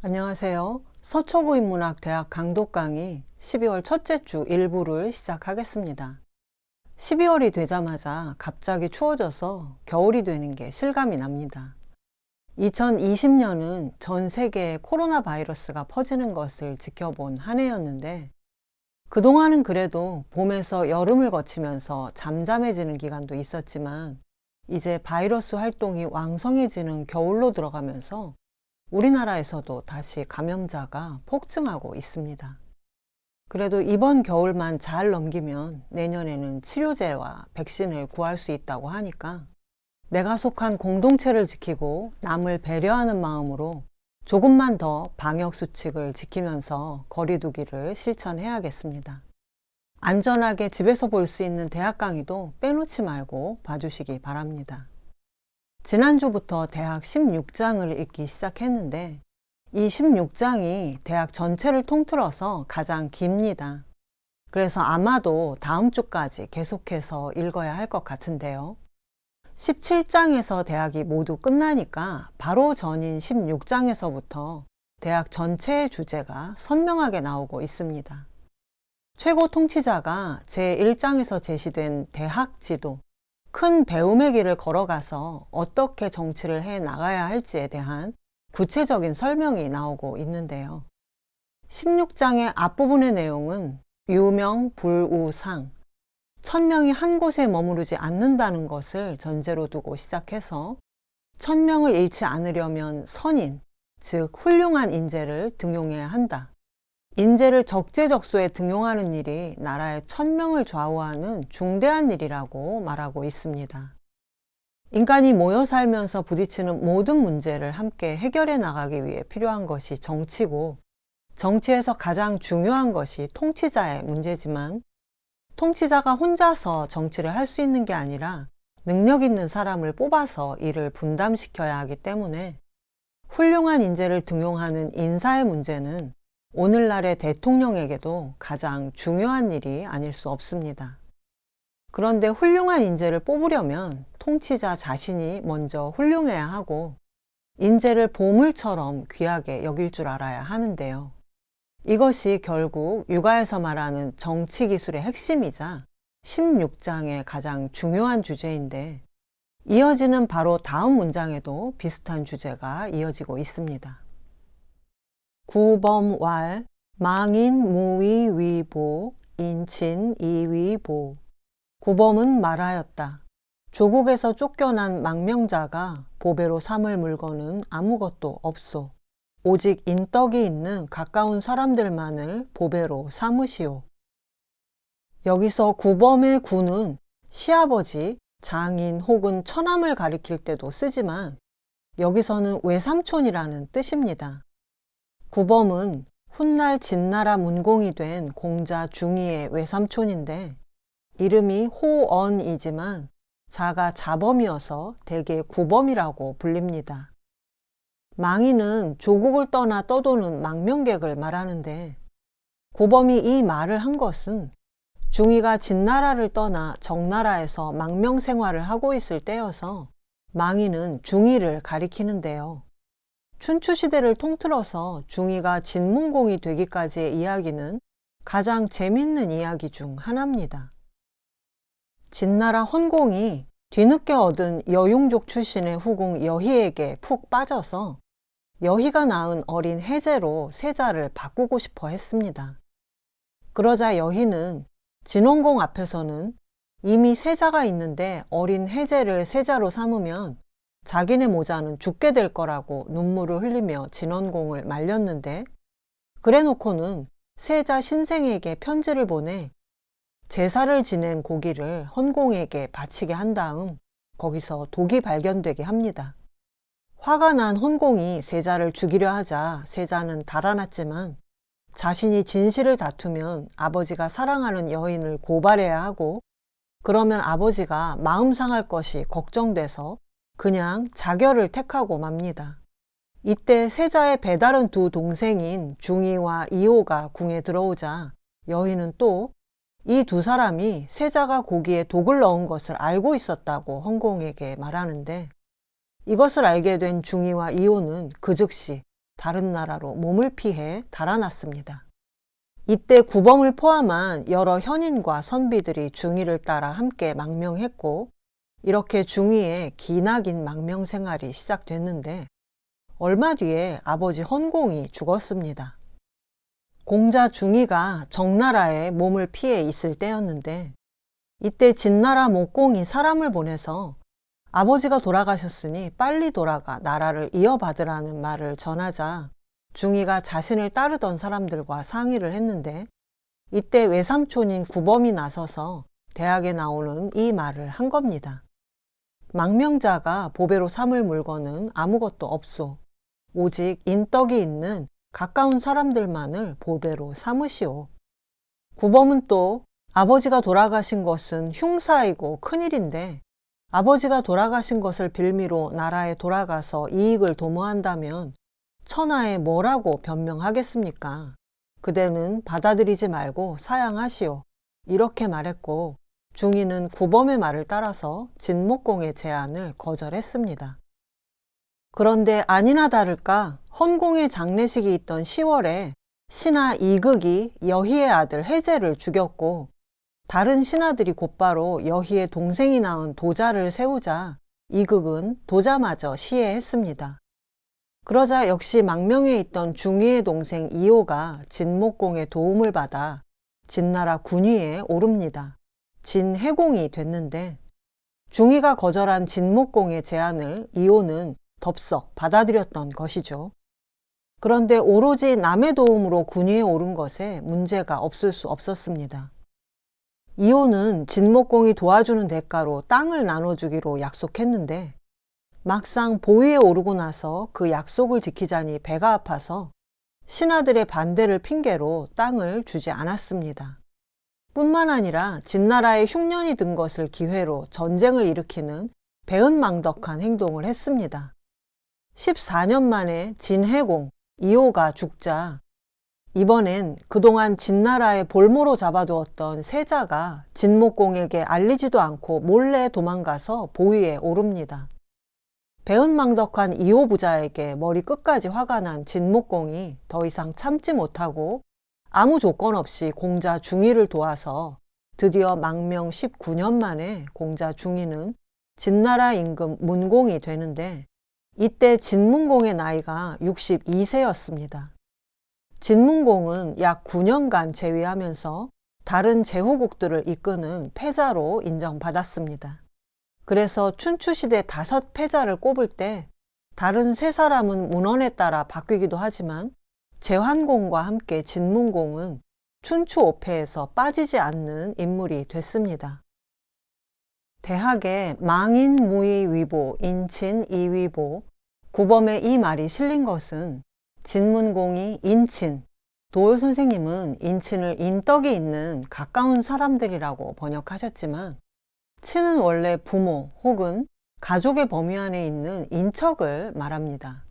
안녕하세요. 서초구인문학 대학 강독 강의 12월 첫째 주 일부를 시작하겠습니다. 12월이 되자마자 갑자기 추워져서 겨울이 되는 게 실감이 납니다. 2020년은 전 세계에 코로나 바이러스가 퍼지는 것을 지켜본 한 해였는데 그동안은 그래도 봄에서 여름을 거치면서 잠잠해지는 기간도 있었지만 이제 바이러스 활동이 왕성해지는 겨울로 들어가면서 우리나라에서도 다시 감염자가 폭증하고 있습니다. 그래도 이번 겨울만 잘 넘기면 내년에는 치료제와 백신을 구할 수 있다고 하니까 내가 속한 공동체를 지키고 남을 배려하는 마음으로 조금만 더 방역 수칙을 지키면서 거리두기를 실천해야겠습니다. 안전하게 집에서 볼 수 있는 대학 강의도 빼놓지 말고 봐주시기 바랍니다. 지난주부터 대학 16장을 읽기 시작했는데 이 16장이 대학 전체를 통틀어서 가장 깁니다. 그래서 아마도 다음 주까지 계속해서 읽어야 할 것 같은데요. 17장에서 대학이 모두 끝나니까 바로 전인 16장에서부터 대학 전체의 주제가 선명하게 나오고 있습니다. 최고 통치자가 제1장에서 제시된 대학 지도, 큰 배움의 길을 걸어가서 어떻게 정치를 해 나가야 할지에 대한 구체적인 설명이 나오고 있는데요. 16장의 앞부분의 내용은 유명, 불우상, 천명이 한 곳에 머무르지 않는다는 것을 전제로 두고 시작해서 천명을 잃지 않으려면 선인, 즉 훌륭한 인재를 등용해야 한다. 인재를 적재적소에 등용하는 일이 나라의 천명을 좌우하는 중대한 일이라고 말하고 있습니다. 인간이 모여 살면서 부딪히는 모든 문제를 함께 해결해 나가기 위해 필요한 것이 정치고 정치에서 가장 중요한 것이 통치자의 문제지만 통치자가 혼자서 정치를 할 수 있는 게 아니라 능력 있는 사람을 뽑아서 이를 분담시켜야 하기 때문에 훌륭한 인재를 등용하는 인사의 문제는 오늘날의 대통령에게도 가장 중요한 일이 아닐 수 없습니다. 그런데 훌륭한 인재를 뽑으려면 통치자 자신이 먼저 훌륭해야 하고 인재를 보물처럼 귀하게 여길 줄 알아야 하는데요. 이것이 결국 육아에서 말하는 정치 기술의 핵심이자 16장의 가장 중요한 주제인데 이어지는 바로 다음 문장에도 비슷한 주제가 이어지고 있습니다. 구범왈 망인 무위 위보 인친 이위보 구범은 말하였다. 조국에서 쫓겨난 망명자가 보배로 삼을 물건은 아무것도 없소. 오직 인덕이 있는 가까운 사람들만을 보배로 삼으시오. 여기서 구범의 구는 시아버지, 장인 혹은 처남을 가리킬 때도 쓰지만 여기서는 외삼촌이라는 뜻입니다. 구범은 훗날 진나라 문공이 된 공자 중의의 외삼촌인데 이름이 호언이지만 자가 자범이어서 대개 구범이라고 불립니다. 망인은 조국을 떠나 떠도는 망명객을 말하는데 구범이 이 말을 한 것은 중의가 진나라를 떠나 정나라에서 망명 생활을 하고 있을 때여서 망인은 중의를 가리키는데요. 춘추 시대를 통틀어서 중의가 진문공이 되기까지의 이야기는 가장 재밌는 이야기 중 하나입니다. 진나라 헌공이 뒤늦게 얻은 여용족 출신의 후궁 여희에게 푹 빠져서 여희가 낳은 어린 해제로 세자를 바꾸고 싶어 했습니다. 그러자 여희는 진원공 앞에서는 이미 세자가 있는데 어린 해제를 세자로 삼으면 자기네 모자는 죽게 될 거라고 눈물을 흘리며 진원공을 말렸는데 그래 놓고는 세자 신생에게 편지를 보내 제사를 지낸 고기를 헌공에게 바치게 한 다음 거기서 독이 발견되게 합니다. 화가 난 헌공이 세자를 죽이려 하자 세자는 달아났지만 자신이 진실을 다투면 아버지가 사랑하는 여인을 고발해야 하고 그러면 아버지가 마음 상할 것이 걱정돼서 그냥 자결을 택하고 맙니다. 이때 세자의 배다른 두 동생인 중이와 이호가 궁에 들어오자 여인은 또 이 두 사람이 세자가 고기에 독을 넣은 것을 알고 있었다고 헌공에게 말하는데 이것을 알게 된 중이와 이호는 그 즉시 다른 나라로 몸을 피해 달아났습니다. 이때 구범을 포함한 여러 현인과 선비들이 중위를 따라 함께 망명했고 이렇게 중위의 기나긴 망명 생활이 시작됐는데 얼마 뒤에 아버지 헌공이 죽었습니다. 공자 중위가 정나라에 몸을 피해 있을 때였는데 이때 진나라 목공이 사람을 보내서 아버지가 돌아가셨으니 빨리 돌아가 나라를 이어받으라는 말을 전하자 중이가 자신을 따르던 사람들과 상의를 했는데 이때 외삼촌인 구범이 나서서 대학에 나오는 이 말을 한 겁니다. 망명자가 보배로 삼을 물건은 아무것도 없소. 오직 인덕이 있는 가까운 사람들만을 보배로 삼으시오. 구범은 또 아버지가 돌아가신 것은 흉사이고 큰일인데 아버지가 돌아가신 것을 빌미로 나라에 돌아가서 이익을 도모한다면 천하에 뭐라고 변명하겠습니까? 그대는 받아들이지 말고 사양하시오. 이렇게 말했고 중이는 구범의 말을 따라서 진목공의 제안을 거절했습니다. 그런데 아니나 다를까 헌공의 장례식이 있던 10월에 신하 이극이 여희의 아들 해제를 죽였고 다른 신하들이 곧바로 여희의 동생이 낳은 도자를 세우자 이극은 도자마저 시해했습니다. 그러자 역시 망명에 있던 중위의 동생 이호가 진목공의 도움을 받아 진나라 군위에 오릅니다. 진해공이 됐는데 중위가 거절한 진목공의 제안을 이호는 덥석 받아들였던 것이죠. 그런데 오로지 남의 도움으로 군위에 오른 것에 문제가 없을 수 없었습니다. 이호는 진목공이 도와주는 대가로 땅을 나눠주기로 약속했는데 막상 보위에 오르고 나서 그 약속을 지키자니 배가 아파서 신하들의 반대를 핑계로 땅을 주지 않았습니다. 뿐만 아니라 진나라에 흉년이 든 것을 기회로 전쟁을 일으키는 배은망덕한 행동을 했습니다. 14년 만에 진해공 이호가 죽자 이번엔 그동안 진나라의 볼모로 잡아두었던 세자가 진목공에게 알리지도 않고 몰래 도망가서 보위에 오릅니다. 배은망덕한 이호 부자에게 머리 끝까지 화가 난 진목공이 더 이상 참지 못하고 아무 조건 없이 공자 중위를 도와서 드디어 망명 19년 만에 공자 중위는 진나라 임금 문공이 되는데 이때 진문공의 나이가 62세였습니다. 진문공은 약 9년간 재위하면서 다른 제후국들을 이끄는 패자로 인정받았습니다. 그래서 춘추시대 다섯 패자를 꼽을 때 다른 세 사람은 문헌에 따라 바뀌기도 하지만 제환공과 함께 진문공은 춘추 5패에서 빠지지 않는 인물이 됐습니다. 대학에 망인 무의 위보, 인친 이위보, 구범의 이 말이 실린 것은 진문공이 인친, 도울 선생님은 인친을 인덕이 있는 가까운 사람들이라고 번역하셨지만 친은 원래 부모 혹은 가족의 범위 안에 있는 인척을 말합니다.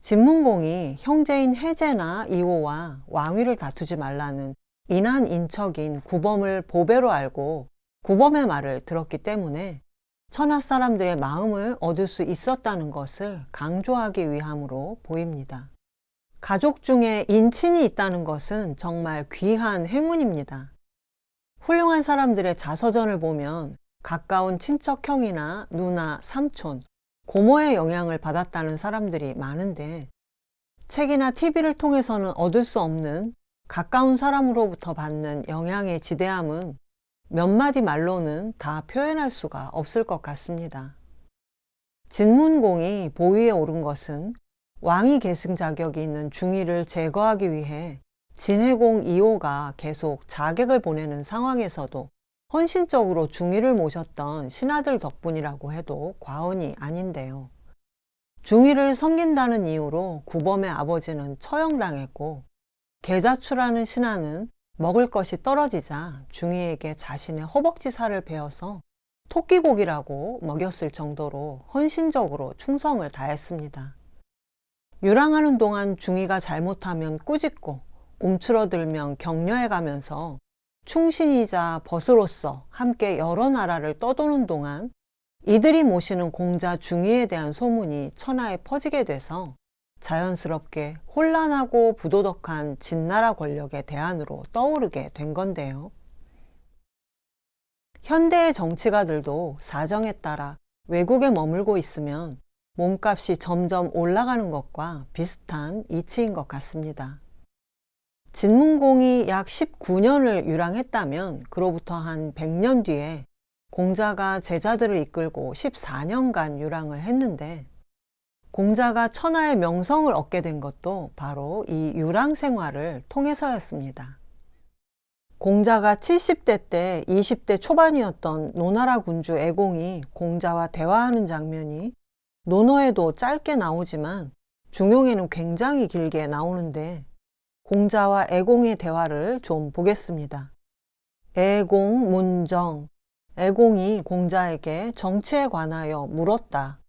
진문공이 형제인 해제나 이호와 왕위를 다투지 말라는 인한 인척인 구범을 보배로 알고 구범의 말을 들었기 때문에 천하 사람들의 마음을 얻을 수 있었다는 것을 강조하기 위함으로 보입니다. 가족 중에 인친이 있다는 것은 정말 귀한 행운입니다. 훌륭한 사람들의 자서전을 보면 가까운 친척형이나 누나, 삼촌, 고모의 영향을 받았다는 사람들이 많은데 책이나 TV를 통해서는 얻을 수 없는 가까운 사람으로부터 받는 영향의 지대함은 몇 마디 말로는 다 표현할 수가 없을 것 같습니다. 진문공이 보위에 오른 것은 왕위 계승 자격이 있는 중위를 제거하기 위해 진해공 2호가 계속 자객을 보내는 상황에서도 헌신적으로 중위를 모셨던 신하들 덕분이라고 해도 과언이 아닌데요. 중위를 섬긴다는 이유로 구범의 아버지는 처형당했고 계자추라는 신하는 먹을 것이 떨어지자 중위에게 자신의 허벅지 살을 베어서 토끼고기라고 먹였을 정도로 헌신적으로 충성을 다했습니다. 유랑하는 동안 중위가 잘못하면 꾸짖고 움츠러들면 격려해 가면서 충신이자 벗으로서 함께 여러 나라를 떠도는 동안 이들이 모시는 공자 중위에 대한 소문이 천하에 퍼지게 돼서 자연스럽게 혼란하고 부도덕한 진나라 권력의 대안으로 떠오르게 된 건데요. 현대의 정치가들도 사정에 따라 외국에 머물고 있으면 몸값이 점점 올라가는 것과 비슷한 이치인 것 같습니다. 진문공이 약 19년을 유랑했다면 그로부터 한 100년 뒤에 공자가 제자들을 이끌고 14년간 유랑을 했는데 공자가 천하의 명성을 얻게 된 것도 바로 이 유랑 생활을 통해서였습니다. 공자가 70대 때 20대 초반이었던 노나라 군주 애공이 공자와 대화하는 장면이 논어에도 짧게 나오지만 중용에는 굉장히 길게 나오는데 공자와 애공의 대화를 좀 보겠습니다. 애공 문정 애공이 공자에게 정치에 관하여 물었다.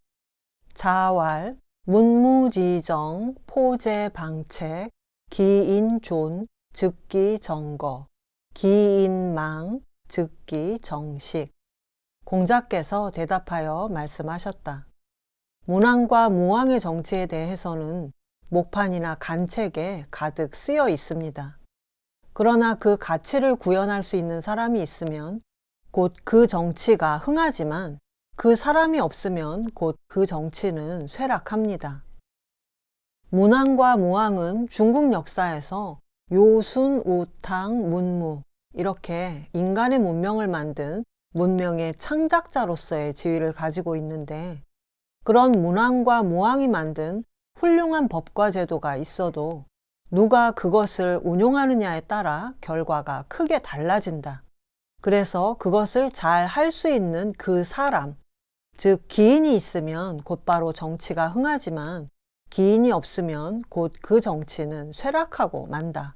자왈 문무지정 포제방책 기인존 즉기정거 기인망 즉기정식 공자께서 대답하여 말씀하셨다. 문왕과 무왕의 정치에 대해서는 목판이나 간책에 가득 쓰여 있습니다. 그러나 그 가치를 구현할 수 있는 사람이 있으면 곧 그 정치가 흥하지만 그 사람이 없으면 곧 그 정치는 쇠락합니다. 문왕과 무왕은 중국 역사에서 요순, 우탕, 문무 이렇게 인간의 문명을 만든 문명의 창작자로서의 지위를 가지고 있는데 그런 문왕과 무왕이 만든 훌륭한 법과 제도가 있어도 누가 그것을 운용하느냐에 따라 결과가 크게 달라진다. 그래서 그것을 잘 할 수 있는 그 사람, 즉 기인이 있으면 곧바로 정치가 흥하지만 기인이 없으면 곧 그 정치는 쇠락하고 만다.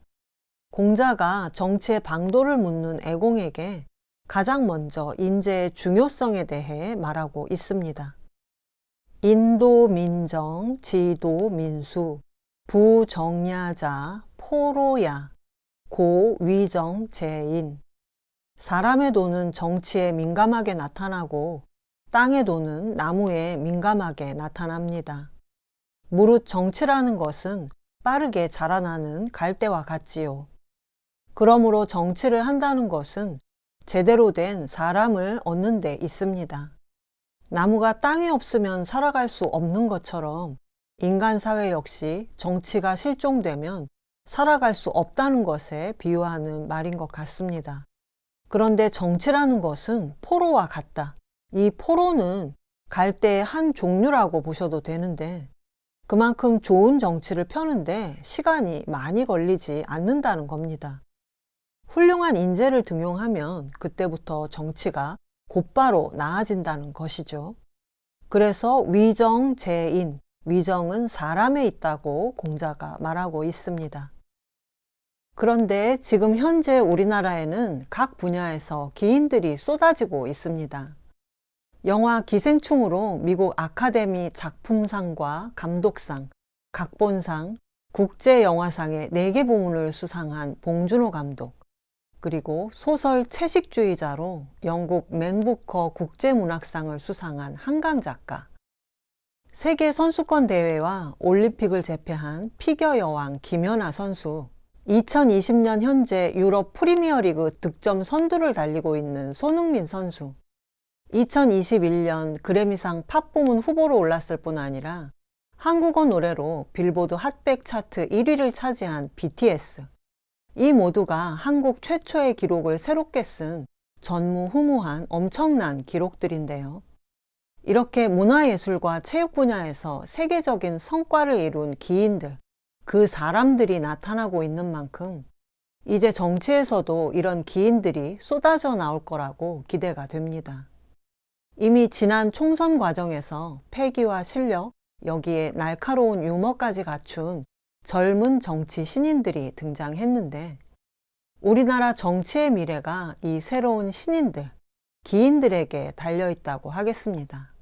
공자가 정치의 방도를 묻는 애공에게 가장 먼저 인재의 중요성에 대해 말하고 있습니다. 인도 민정, 지도 민수, 부정야자, 포로야, 고 위정 제인. 사람의 도는 정치에 민감하게 나타나고 땅의 도는 나무에 민감하게 나타납니다. 무릇 정치라는 것은 빠르게 자라나는 갈대와 같지요. 그러므로 정치를 한다는 것은 제대로 된 사람을 얻는 데 있습니다. 나무가 땅에 없으면 살아갈 수 없는 것처럼 인간 사회 역시 정치가 실종되면 살아갈 수 없다는 것에 비유하는 말인 것 같습니다. 그런데 정치라는 것은 포로와 같다. 이 포로는 갈대의 한 종류라고 보셔도 되는데 그만큼 좋은 정치를 펴는데 시간이 많이 걸리지 않는다는 겁니다. 훌륭한 인재를 등용하면 그때부터 정치가 곧바로 나아진다는 것이죠. 그래서 위정 제인, 위정은 사람에 있다고 공자가 말하고 있습니다. 그런데 지금 현재 우리나라에는 각 분야에서 기인들이 쏟아지고 있습니다. 영화 기생충으로 미국 아카데미 작품상과 감독상, 각본상, 국제영화상의 4개 부문을 수상한 봉준호 감독, 그리고 소설 채식주의자로 영국 맨부커 국제문학상을 수상한 한강 작가, 세계 선수권 대회와 올림픽을 제패한 피겨 여왕 김연아 선수, 2020년 현재 유럽 프리미어리그 득점 선두를 달리고 있는 손흥민 선수, 2021년 그래미상 팝 부문 후보로 올랐을 뿐 아니라 한국어 노래로 빌보드 핫백 차트 1위를 차지한 BTS, 이 모두가 한국 최초의 기록을 새롭게 쓴 전무후무한 엄청난 기록들인데요. 이렇게 문화예술과 체육 분야에서 세계적인 성과를 이룬 기인들, 그 사람들이 나타나고 있는 만큼 이제 정치에서도 이런 기인들이 쏟아져 나올 거라고 기대가 됩니다. 이미 지난 총선 과정에서 패기와 실력, 여기에 날카로운 유머까지 갖춘 젊은 정치 신인들이 등장했는데 우리나라 정치의 미래가 이 새로운 신인들, 기인들에게 달려 있다고 하겠습니다.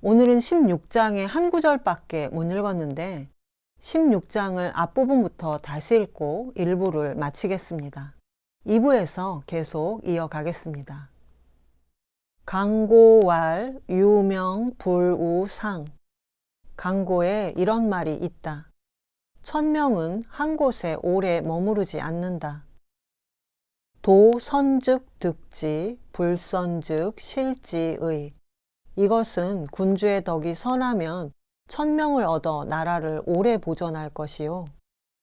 오늘은 16장의 한 구절밖에 못 읽었는데 16장을 앞부분부터 다시 읽고 일부를 마치겠습니다. 2부에서 계속 이어가겠습니다. 강고왈 유명 불우상 강고에 이런 말이 있다. 천명은 한 곳에 오래 머무르지 않는다. 도선즉 득지, 불선즉 실지의. 이것은 군주의 덕이 선하면 천명을 얻어 나라를 오래 보존할 것이요.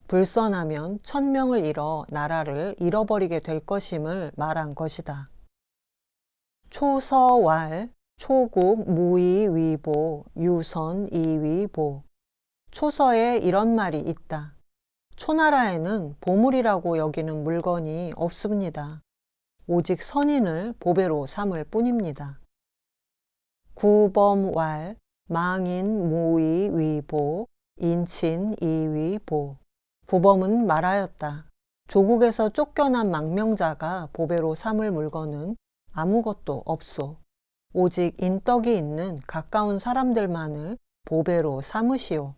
불선하면 천명을 잃어 나라를 잃어버리게 될 것임을 말한 것이다. 초서왈, 초국 무이위보, 유선 이위보. 초서에 이런 말이 있다. 초나라에는 보물이라고 여기는 물건이 없습니다. 오직 선인을 보배로 삼을 뿐입니다. 구범왈, 망인 무이위보, 인친 이위보. 구범은 말하였다. 조국에서 쫓겨난 망명자가 보배로 삼을 물건은 아무것도 없소. 오직 인덕이 있는 가까운 사람들만을 보배로 삼으시오.